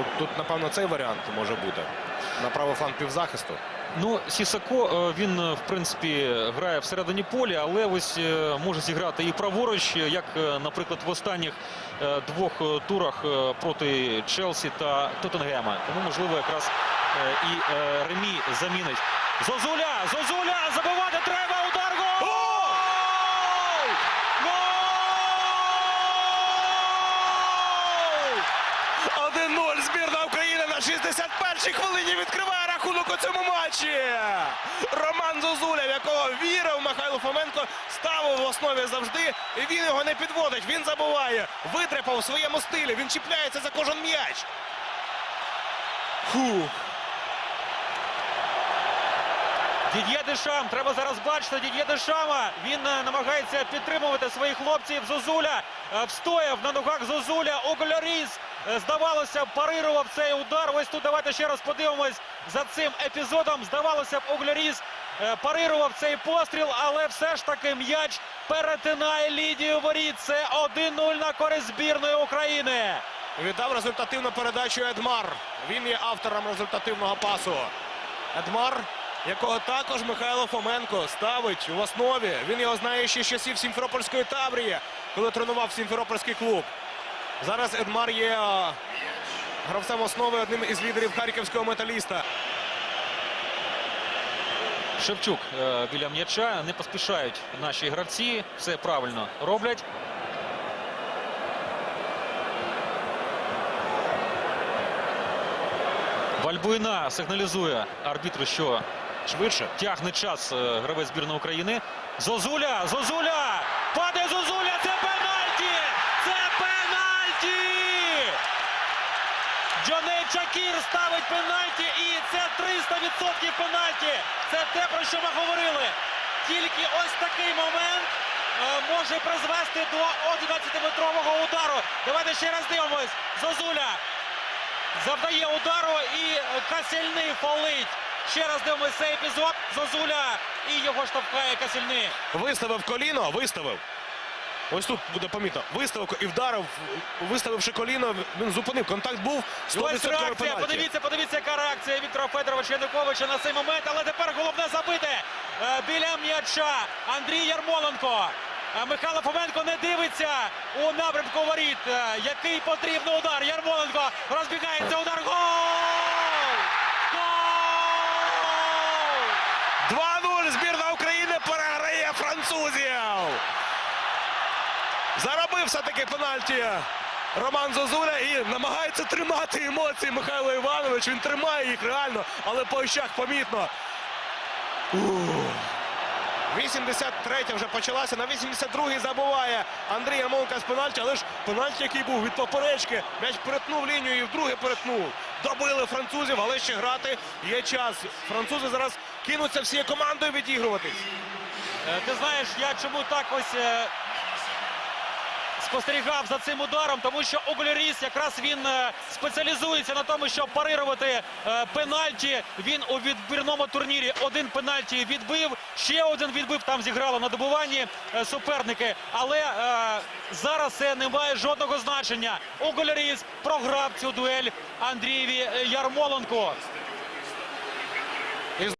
Тут, тут, напевно, цей варіант може бути. На правий фланг півзахисту. Ну, Сісако, е, він, е, в принципі, грає всередині поля, але ось е, може зіграти і праворуч, як, наприклад, в останніх двох турах проти Челсі та Тоттенгема. Тому, можливо, якраз і Ремі замінить. Зозуля! Зозуля! Забивати треба! Удар! Гол! 1-0 збірна України на 61-й хвилині відкриває рахунок у цьому матчі. Роман Зозуля, в якого вірив Михайло Фоменко, ставив в основі завжди. І він його не підводить. Він забуває. Витрепав у своєму стилі. Він чіпляється за кожен м'яч. Фух. Дід'є Дешам, треба зараз бачити Дід'є Дешама. Він е, намагається підтримувати своїх хлопців. Зозуля е, встояв на ногах Зозуля. Оголяріс, е, здавалося, парирував цей удар. Ось тут давайте ще раз подивимось за цим епізодом. Здавалося б, Оголяріс е, парирував цей постріл, але все ж таки м'яч перетинає лінію воріт. Це 1-0 на користь збірної України. Віддав результативну передачу Едмар. Він є автором результативного пасу. Едмар, якого також Михайло Фоменко ставить в основі. Він його знає ще з часів Сімферопольської Таврії, коли тренував Сімферопольський клуб. Зараз Едмар є е, гравцем основи одним із лідерів харківського металіста. Шевчук е, біля м'яча. Не поспішають наші гравці. Все правильно роблять. Вальбуїна сигналізує арбітру, що Швидше. тягне час е, гравець збірної України. Зозуля! Зозуля! Падає Зозуля! Це пенальті! Це пенальті! Джоней Чакір ставить пенальті і це 300% пенальті. Це те, про що ми говорили. Тільки ось такий момент е, може призвести до 11-метрового удару. Давайте ще раз дивимось. Зозуля завдає удару і е, Касільний фолить. Ще раз дивимось цей епізод. Зозуля і його штовхає Касільний. Виставив коліно, виставив. Ось тут буде помітно. Виставив і вдарив, виставивши коліно, він зупинив. Контакт був. Ось 100% реакція. пенальті. Подивіться, подивіться, яка реакція Віктора Федоровича Януковича на цей момент. Але тепер головне забити е, біля м'яча Андрій Ярмоленко. Е, Михайло Фоменко не дивиться у напрямку воріт. Е, Який потрібний удар. Ярмоленко розбігається удар. Гол! Гол! 2-0 збірна України переграє французів. Заробив все-таки пенальті Роман Зозуля і намагається тримати емоції Михайло Іванович. Він тримає їх реально, але по очах помітно. Ух. 83 вже почалася. На 82-й забуває Андрій Ярмоленко з пенальті, але ж пенальті, який був від поперечки, м'яч перетнув лінію і вдруге перетнув. Добили французів, але ще грати є час. Французи зараз кинуться всією командою відігруватись. Е, Ти знаєш, я чому так ось е, спостерігав за цим ударом, тому що Огляріс якраз він е, спеціалізується на тому, щоб парирувати е, пенальті. Він у відбірному турнірі один пенальті відбив, ще один відбив. Там зіграли на добуванні е, суперники. Але зараз це не має жодного значення. Огляріс програв цю дуель Андрієві Ярмоленко.